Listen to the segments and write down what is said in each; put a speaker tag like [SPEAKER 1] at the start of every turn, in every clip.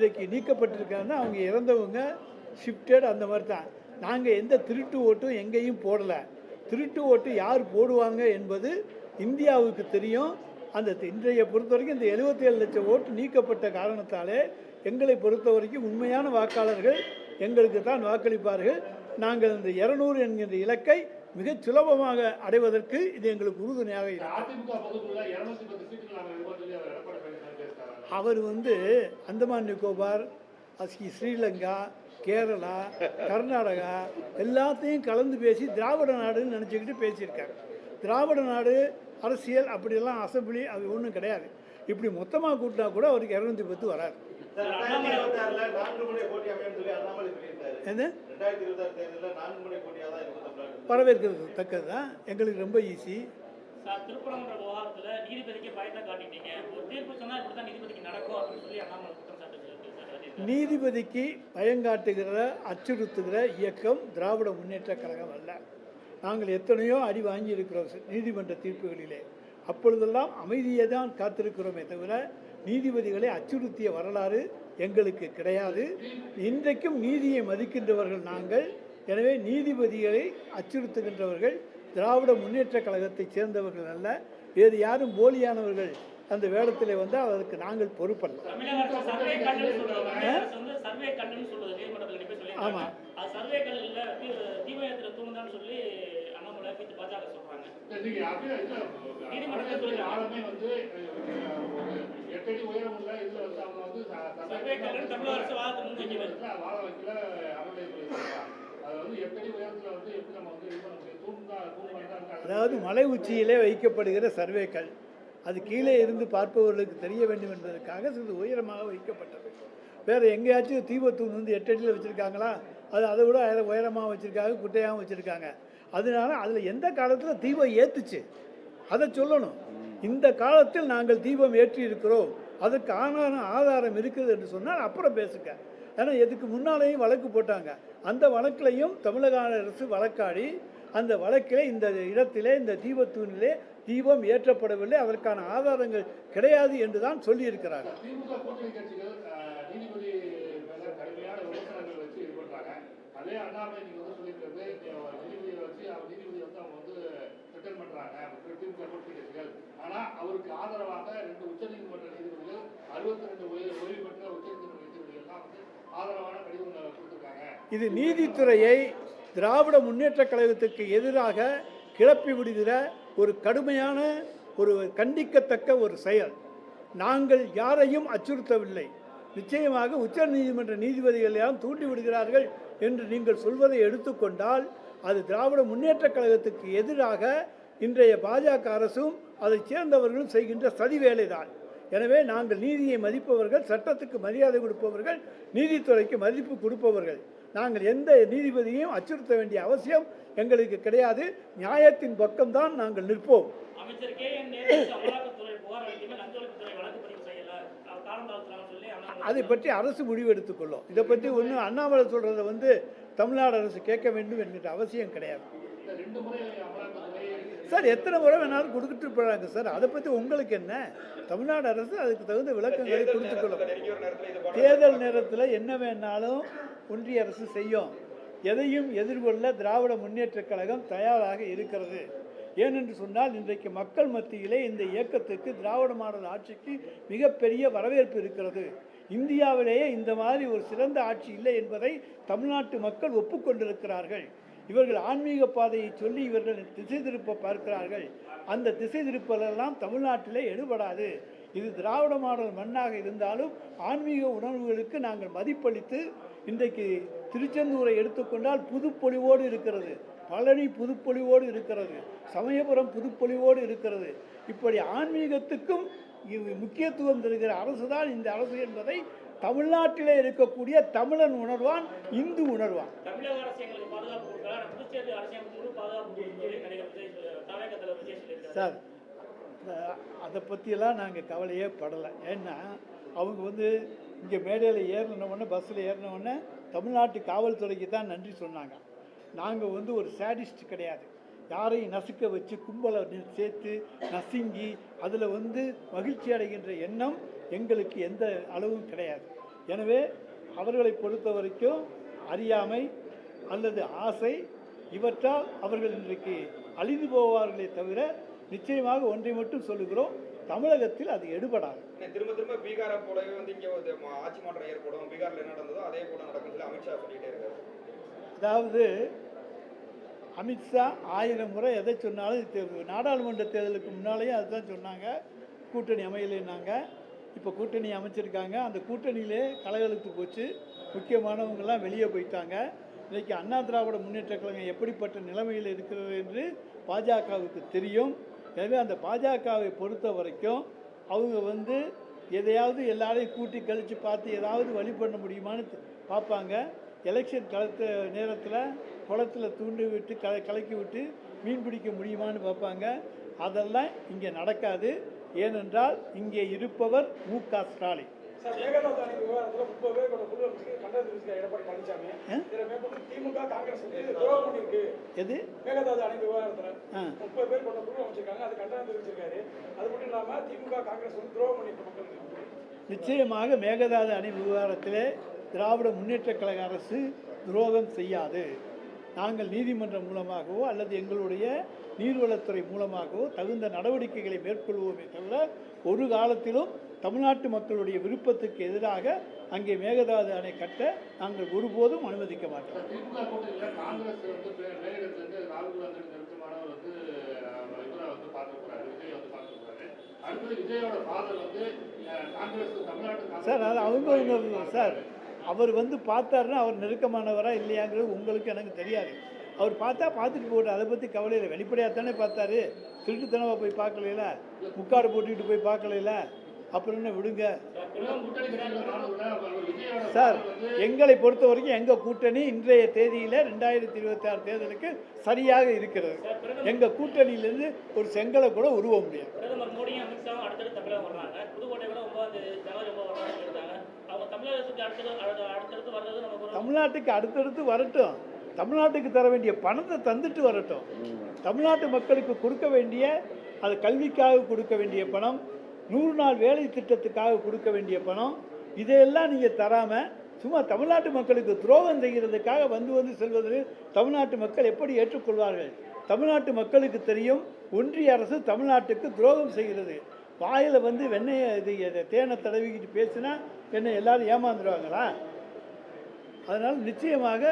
[SPEAKER 1] இன்றைக்கு நீக்கப்பட்டிருக்காங்கன்னா அவங்க இறந்தவங்க ஷிஃப்டட் அந்த மாதிரி தான் நாங்கள் எந்த திருட்டு ஓட்டும் எங்கேயும் போடலை. திருட்டு ஓட்டு யார் போடுவாங்க என்பது இந்தியாவுக்கு தெரியும். அந்த இன்றைய பொறுத்த வரைக்கும் இந்த 77 லட்சம் ஓட்டு நீக்கப்பட்ட காரணத்தாலே எங்களை பொறுத்த வரைக்கும் உண்மையான வாக்காளர்கள் எங்களுக்கு தான் வாக்களிப்பார்கள். நாங்கள் இந்த இரநூறு என்கின்ற இலக்கை மிகச் சுலபமாக அடைவதற்கு இது எங்களுக்கு உறுதுணையாக இருக்கும்.
[SPEAKER 2] அவர்
[SPEAKER 1] வந்து அந்தமான் நிக்கோபார் அஸ்கி ஸ்ரீலங்கா கேரளா கர்நாடகா எல்லாத்தையும் கலந்து பேசி திராவிட நாடுன்னு நினச்சிக்கிட்டு பேசியிருக்காரு. திராவிட நாடு அரசியல் அப்படியெல்லாம் அசம்பிளி அது ஒன்றும் கிடையாது. இப்படி மொத்தமாக கூட்டினா கூட அவருக்கு இரநூத்தி பத்து வராது வரவேற்கிறது தக்கது தான் எங்களுக்கு ரொம்ப ஈஸி
[SPEAKER 3] சார் திருப்பரங்குன்ற விவகாரத்துல நீதிபதிக்கு பயத்தை காட்டிட்டீங்க ஒரு தீர்ப்பு சொன்னா இப்படித்தான் நீதிபதிக்கு நடக்கும் அப்படின்னு சொல்லி அண்ணாமலை குற்றம் சாட்டு சாட்டியிருக்காரு.
[SPEAKER 1] நீதிபதிக்கு பயங்காட்டுகிற அச்சுறுத்துகிற இயக்கம் திராவிட முன்னேற்ற கழகம் அல்ல. நாங்கள் எத்தனையோ அடி வாங்கியிருக்கிறோம் நீதிமன்ற தீர்ப்புகளிலே. அப்பொழுதெல்லாம் அமைதியை தான் காத்திருக்கிறோமே தவிர நீதிபதிகளை அச்சுறுத்திய வரலாறு எங்களுக்கு கிடையாது. இன்றைக்கும் நீதியை மதிக்கின்றவர்கள் நாங்கள். எனவே நீதிபதிகளை அச்சுறுத்துகின்றவர்கள் திராவிட முன்னேற்ற கழகத்தைச் சேர்ந்தவர்கள் அல்ல. வேறு யாரும் போலியானவர்கள் அந்த வேடத்திலே வந்தால் அதற்கு நாங்கள் பொறுப்பல்ல
[SPEAKER 3] தமிழக அரசு சர்வே கல்லுன்னு சொல்லுது தமிழக அரசு வந்து சர்வே கல்லுன்னு சொல்லுது நீதிமன்றத்தில் போய் சொல்லியிருக்காங்க.
[SPEAKER 1] ஆமா.
[SPEAKER 3] அது சர்வே கல் இல்ல தீபயத்தில் தூங்குதான்னு சொல்லி அண்ணாமலை பீத்து பாஜக சொல்றாங்க.
[SPEAKER 2] இன்னைக்கு அப்படியே இல்ல அறநிலையத்துறை ஆளுமே வந்து அஹ், ஒரு எட்டடி உயரம் உள்ள இதுல வந்து அவங்க வந்து ச- ச-
[SPEAKER 3] சர்வே கல்லுன்னு தமிழக அரசு வாதத்தை முன்வைக்கிறது
[SPEAKER 2] இல்ல, வாழ வைக்கல அறநிலையத்துறை சொல்றாங்க. அது வந்து எட்டடி உயரத்துல வந்து எப்படி நம்ம வந்து இது பண்ண முடியும்? தூண்டா தூண்டு
[SPEAKER 1] அதாவது மலை உச்சியிலே வைக்கப்படுகிற சர்வேக்கள் அது கீழே இருந்து பார்ப்பவர்களுக்கு தெரிய வேண்டும் என்பதற்காக சிறிது உயரமாக வைக்கப்பட்டது. வேறு எங்கேயாச்சும் தீபத்தூண் வந்து எட்டடியில் வச்சுருக்காங்களா? அது அதை விட உயரமாக வச்சுருக்காங்க குட்டையாகவும் வச்சுருக்காங்க. அதனால அதில் எந்த காலத்தில் தீபம் ஏற்றுச்சு அதை சொல்லணும். இந்த காலத்தில் நாங்கள் தீபம் ஏற்றி இருக்கிறோம். அதுக்கு ஆதாரம் ஆதாரம் இருக்குது என்று சொன்னால் அப்புறம் பேசுங்க. ஏன்னா இதுக்கு முன்னாலேயும் வழக்கு போட்டாங்க. அந்த வழக்கிலையும் தமிழக அரசு வழக்காடி அந்த வழக்கிலே இந்த இடத்திலே இந்த தீபத்தூணிலே தீபம் ஏற்றப்படவில்லை அதற்கான ஆதாரங்கள் கிடையாது என்று தான் சொல்லியிருக்கிறார்கள்
[SPEAKER 2] அவருக்கு ஆதரவாக ரெண்டு உச்சநீதிமன்ற நீதிபதிகள் அறுபத்தி ரெண்டு ஓய்வு பெற்ற உச்சநீதிமன்ற நீதிபதிகள்லாம் வந்து ஆதரவான கடிதம் கொடுத்திருக்காங்க.
[SPEAKER 1] இது நீதித்துறையை திராவிட முன்னேற்ற கழகத்துக்கு எதிராக கிளப்பி விடுகிற ஒரு கடுமையான ஒரு கண்டிக்கத்தக்க ஒரு செயல். நாங்கள் யாரையும் அச்சுறுத்தவில்லை. நிச்சயமாக உச்சநீதிமன்ற நீதிபதிகள் எல்லாம் தூண்டி விடுகிறார்கள் என்று நீங்கள் சொல்வதை எடுத்துக்கொண்டால் அது திராவிட முன்னேற்ற கழகத்துக்கு எதிராக இன்றைய பாஜக அரசும் அதைச் சேர்ந்தவர்களும் செய்கின்ற சதி வேலைதான். எனவே நாங்கள் நீதியை மதிப்பவர்கள் சட்டத்துக்கு மரியாதை கொடுப்பவர்கள் நீதித்துறைக்கு மதிப்பு கொடுப்பவர்கள். நாங்கள் எந்த நீதிபதியையும் அச்சுறுத்த வேண்டிய அவசியம் எங்களுக்கு கிடையாது. நியாயத்தின் பக்கம்தான் நாங்கள் நிற்போம். அதை பற்றி அரசு முடிவு எடுத்துக்கொள்ளும். இதை பற்றி ஒன்றும் அண்ணாமலை சொல்கிறத வந்து தமிழ்நாடு அரசு கேட்க வேண்டும் என்கிற அவசியம் கிடையாது
[SPEAKER 2] இந்த ரெண்டு முறை அமலாக்கத்துறை
[SPEAKER 1] சார் எத்தனை முறை வேணாலும் கொடுத்துட்டு போகிறாங்க சார். அதை பற்றி உங்களுக்கு என்ன? தமிழ்நாடு அரசு அதுக்கு தகுந்த விளக்கங்களை கொடுத்துக்கொள்ளும் தேர்தல் நேரத்தில் என்ன வேணாலும் ஒன்றிய அரசு செய்யும். எதையும் எதிர்கொள்ள திராவிட முன்னேற்றக் கழகம் தயாராக இருக்கிறது. ஏனென்று சொன்னால் இன்றைக்கு மக்கள் மத்தியிலே இந்த இயக்கத்துக்கு திராவிட மாடல் ஆட்சிக்கு மிகப்பெரிய வரவேற்பு இருக்கிறது. இந்தியாவிலேயே இந்த மாதிரி ஒரு சிறந்த ஆட்சி இல்லை என்பதை தமிழ்நாட்டு மக்கள் ஒப்புக்கொண்டிருக்கிறார்கள். இவர்கள் ஆன்மீக பாதையை சொல்லி இவர்கள் திசை திருப்ப பார்க்கிறார்கள். அந்த திசை திருப்பலெல்லாம் தமிழ்நாட்டிலே எடுபடாது. இது திராவிட மாடல் மண்ணாக இருந்தாலும் ஆன்மீக உணர்வுகளுக்கு நாங்கள் மதிப்பளித்து இன்றைக்கு திருச்செந்தூரை எடுத்துக்கொண்டால் புதுப்பொலிவோடு இருக்கிறது. பழனி புதுப்பொலிவோடு இருக்கிறது. சமயபுரம் புதுப்பொலிவோடு இருக்கிறது. இப்படி ஆன்மீகத்துக்கும் முக்கியத்துவம் தருகிற அரசு தான் இந்த அரசு என்பதை தமிழ்நாட்டிலே இருக்கக்கூடிய தமிழன் உணர்வான் இந்து உணர்வான். சார் அதை பற்றியெல்லாம் நாங்கள் கவலையே படலை. ஏன்னா அவங்க வந்து இங்கே மேடையில் ஏறினவுடனே பஸ்ஸில் ஏறினவுடனே தமிழ்நாட்டு காவல்துறைக்கு தான் நன்றி சொன்னாங்க. நாங்கள் வந்து ஒரு சேடிஸ்ட் கிடையாது. யாரையும் நசுக்க வச்சு கும்பலை சேர்த்து நசுங்கி அதில் வந்து மகிழ்ச்சி அடைகின்ற எண்ணம் எங்களுக்கு எந்த அளவும் கிடையாது. எனவே அவர்களை பொறுத்த வரைக்கும் அறியாமை அல்லது ஆசை இவற்றால் அவர்கள் இன்றைக்கு அழிந்து போவார்களே தவிர நிச்சயமாக ஒன்றை மட்டும் சொல்லுகிறோம். தமிழகத்தில் அது எடுபடாது.
[SPEAKER 4] திரும்ப திரும்ப பீகாரை போலவே வந்து இங்க ஆட்சி மாற்றம் ஏற்படும். பீகார்ல என்ன நடந்ததோ அதே போல நடக்கும் சொல்லி அமித்ஷா சொல்லிட்டே இருக்காரு.
[SPEAKER 1] அதாவது அமித்ஷா ஆயிரம் முறை எதை சொன்னாலும் நாடாளுமன்ற தேர்தலுக்கு முன்னாலேயும் அதுதான் சொன்னாங்க. கூட்டணி அமையலைன்னாங்க. இப்போ கூட்டணி அமைச்சிருக்காங்க. அந்த கூட்டணியிலே கலகலத்து போச்சு. முக்கியமானவங்கெல்லாம் வெளியே போயிட்டாங்க. இன்றைக்கி அண்ணா திராவிட முன்னேற்ற கழகம் எப்படிப்பட்ட நிலைமையில் இருக்கிறது என்று பாஜகவுக்கு தெரியும். எனவே அந்த பாஜகவை பொறுத்த வரைக்கும் அவங்க வந்து எதையாவது எல்லாரையும் கூட்டி கழித்து பார்த்து ஏதாவது வழி பண்ண முடியுமான்னு பார்ப்பாங்க. எலெக்ஷன் களத்து நேரத்தில் குளத்தில் தூண்டி விட்டு க கலக்கி விட்டு மீன் பிடிக்க முடியுமான்னு பார்ப்பாங்க. அதெல்லாம் இங்கே நடக்காது. ஏனென்றால் இங்கே இருப்பவர் மு க ஸ்டாலின். எது?
[SPEAKER 5] மேகதாது அணை விவகாரத்துல. முப்பது பேர் கொண்ட குழு அமைச்சிருக்காங்க. அது கண்டனம் தெரிவிச்சிருக்காரு. அது மட்டும் இல்லாம திமுக காங்கிரஸ் வந்து துரோகம் மக்களுக்கு
[SPEAKER 1] நிச்சயமாக மேகதாது அணை விவகாரத்திலே திராவிட முன்னேற்றக் கழக அரசு துரோகம் செய்யாது. நாங்கள் நீதிமன்றம் மூலமாகவோ அல்லது எங்களுடைய நீர்வளத்துறை மூலமாகவோ தகுந்த நடவடிக்கைகளை மேற்கொள்வோமே தவிர ஒரு காலத்திலும் தமிழ்நாட்டு மக்களுடைய விருப்பத்துக்கு எதிராக அங்கே மேகதாது அணை கட்ட நாங்கள் ஒருபோதும் அனுமதிக்க மாட்டோம். சார் அது அவங்க அவங்க சார் அவர் வந்து பார்த்தாருன்னா அவர் நெருக்கமானவரா இல்லையாங்கிறது உங்களுக்கு எனக்கு தெரியாது. அவர் பார்த்தா பார்த்துட்டு போட்டு அதை பற்றி கவலை இல்லை. வெளிப்படையாக தானே பார்த்தாரு. திருட்டுத்தனமாக போய் பார்க்கலையில? முக்காடு போட்டுக்கிட்டு போய் பார்க்கலையில? அப்புறம் என்ன விடுங்க? சார் எங்களை பொறுத்த வரைக்கும் எங்கள் கூட்டணி இன்றைய தேதியில் ரெண்டாயிரத்தி இருபத்தி ஆறு தேர்தலுக்கு சரியாக இருக்கிறது. எங்கள் கூட்டணியிலேருந்து ஒரு செங்கலை கூட உருவ முடியாது. தமிழ்நாட்டுக்கு அடுத்தடுத்து வரட்டும். தமிழ்நாட்டுக்கு தர வேண்டிய பணத்தை தந்துட்டு வரட்டும். தமிழ்நாட்டு மக்களுக்கு கொடுக்க வேண்டிய அது கல்விக்காக கொடுக்க வேண்டிய பணம் நூறு நாள் வேலை திட்டத்துக்காக கொடுக்க வேண்டிய பணம் இதையெல்லாம் நீங்கள் தராமல் சும்மா தமிழ்நாட்டு மக்களுக்கு துரோகம் செய்கிறதுக்காக வந்து வந்து செல்வது தமிழ்நாட்டு மக்கள் எப்படி ஏற்றுக்கொள்வார்கள்? தமிழ்நாட்டு மக்களுக்கு தெரியும் ஒன்றிய அரசு தமிழ்நாட்டுக்கு துரோகம் செய்கிறது. வாயில் வந்து வெண்ணெயை இது தேனை தடவிக்கிட்டு பேசினா என்னை எல்லாரும் ஏமாந்துருவாங்களா? அதனால் நிச்சயமாக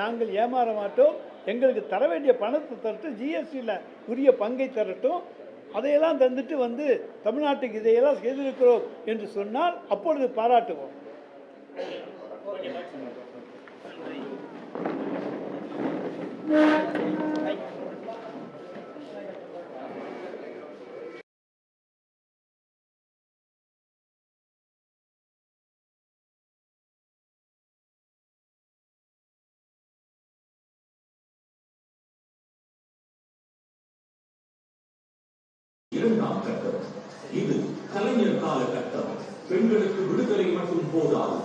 [SPEAKER 1] நாங்கள் ஏமாற மாட்டோம். எங்களுக்கு தர வேண்டிய பணத்தை தரட்டும் ஜிஎஸ்டியில் உரிய பங்கை தரட்டும். அதையெல்லாம் தந்துட்டு வந்து தமிழ்நாட்டுக்கு இதையெல்லாம் செய்திருக்கிறோம் என்று சொன்னால் அப்பொழுது பாராட்டுவோம்.
[SPEAKER 6] இரண்டாம் கட்டம் இது கலைஞர் கால கட்டம் பெண்களுக்கு விடுதலை மட்டும் போதாது.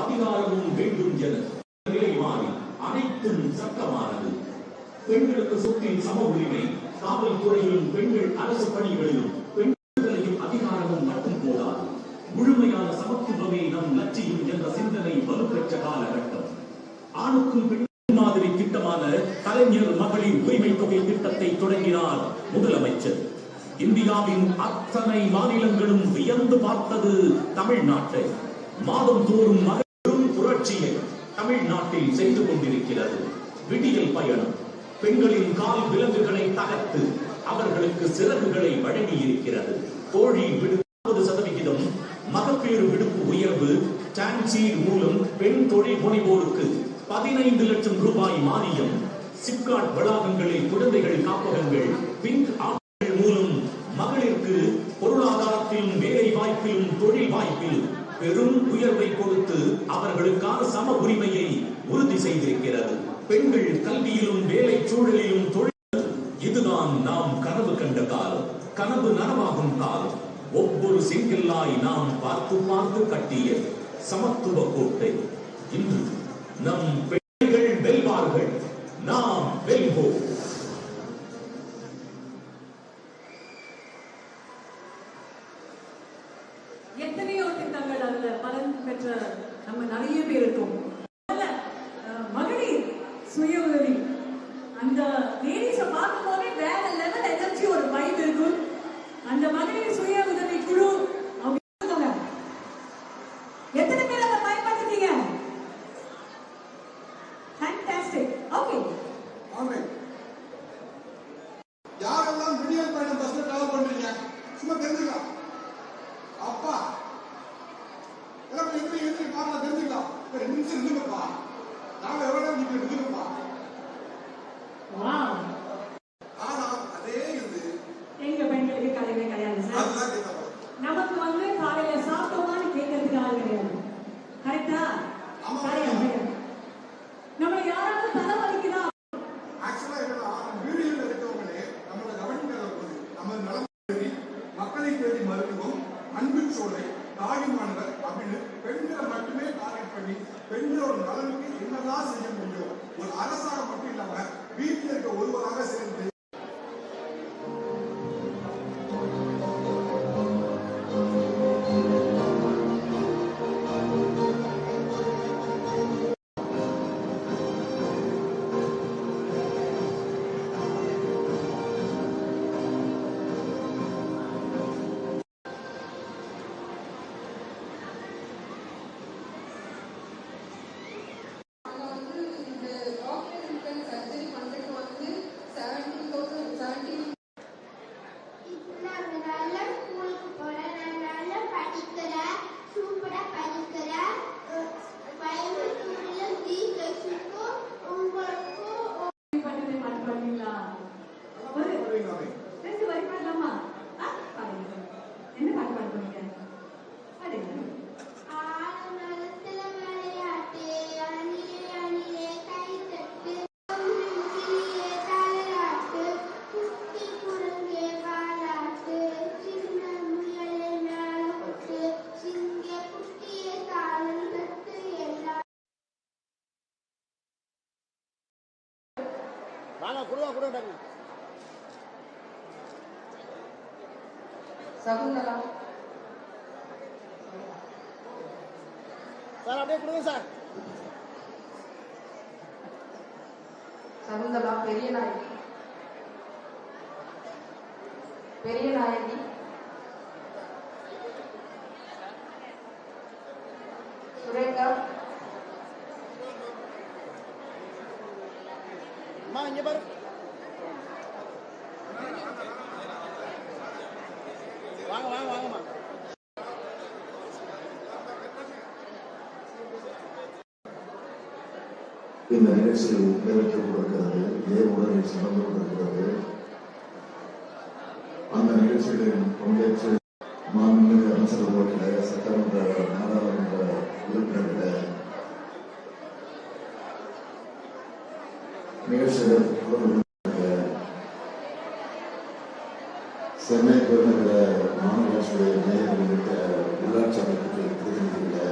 [SPEAKER 6] அதிகாரமும் வேண்டும் என நிலை மாறி அனைத்தும் சட்டமானது. பெண்களுக்கு சொத்தின் சம உரிமை காவல்துறையிலும் பெண்கள் அரசு பணிகளிலும் பெண் விடுதலையும் அதிகாரமும் மட்டும் போதாது. முழுமையான சமத்துவமே நம் லட்சியம் என்ற சிந்தனை வலுப்பெற்ற காலகட்டம் ஆணுக்கும் பெண் மாதிரி திட்டமான கலைஞர் மகளிர் உரிமை தொகை திட்டத்தை தொடங்கினார் முதலமைச்சர். இந்தியாவின் அத்தனை மாநிலங்களும் வியந்து பார்த்தது தமிழ்நாட்டை. மாதம் தோறும் மகளும் புரட்சியை தமிழ்நாட்டில் செய்து கொண்டிருக்கிறது. விடியல் பயணம். பெண்களின் கால் விலங்குகளை தகர்த்து அவர்களுக்கு சிறகுகளை வழங்கி இருக்கிறது தோழி விடுப்பது சதவிகிதம் மகப்பேறு விடுப்பு உயர்வு டான்சீட் மூலம் பெண் தொழில் முனைவோருக்கு பதினைந்து லட்சம் ரூபாய் மானியம். சிப்காட் வளாகங்களில் குழந்தைகள் காப்பகங்கள் பிங்க் பெரும் உயர்வை கொடுத்து அவர்களுக்கான சம உரிமையை உறுதி செய்திருக்கிறது. பெண்கள் கல்வியிலும் வேலை சூழலிலும் தொழில் இதுதான் நாம் கனவு கண்ட காலம். கனவு நனவாகும் காலம். ஒவ்வொரு செங்கல்லாய் நாம் பார்த்து பார்த்து கட்டிய சமத்துவ கோட்டை. இன்று நம் பெண்கள் வெல்வார்கள். நாம் வெல்வோம்.
[SPEAKER 7] Holy Spirit சார்
[SPEAKER 8] அப்படியே கொடுங்க சார்.
[SPEAKER 9] சகுந்தலா பெரிய நாயகி. பெரிய நாயகி.
[SPEAKER 10] இந்த நிகழ்ச்சி நிறைவேற்றப்பட்டிருக்கிறது ஏவுடன் நடந்து கொண்டிருக்கிறது அந்த நிகழ்ச்சிகளில் பங்கேற்று மாநில அமைச்சர்களே சட்டமன்ற நாடாளுமன்ற உறுப்பினர்களே நிகழ்ச்சிகள் சென்னை பெருநகர மாநகராட்சியுடைய மேயர் உள்ளிட்ட உள்ளாட்சி அமைப்புகள் பிரதிநிதிகளை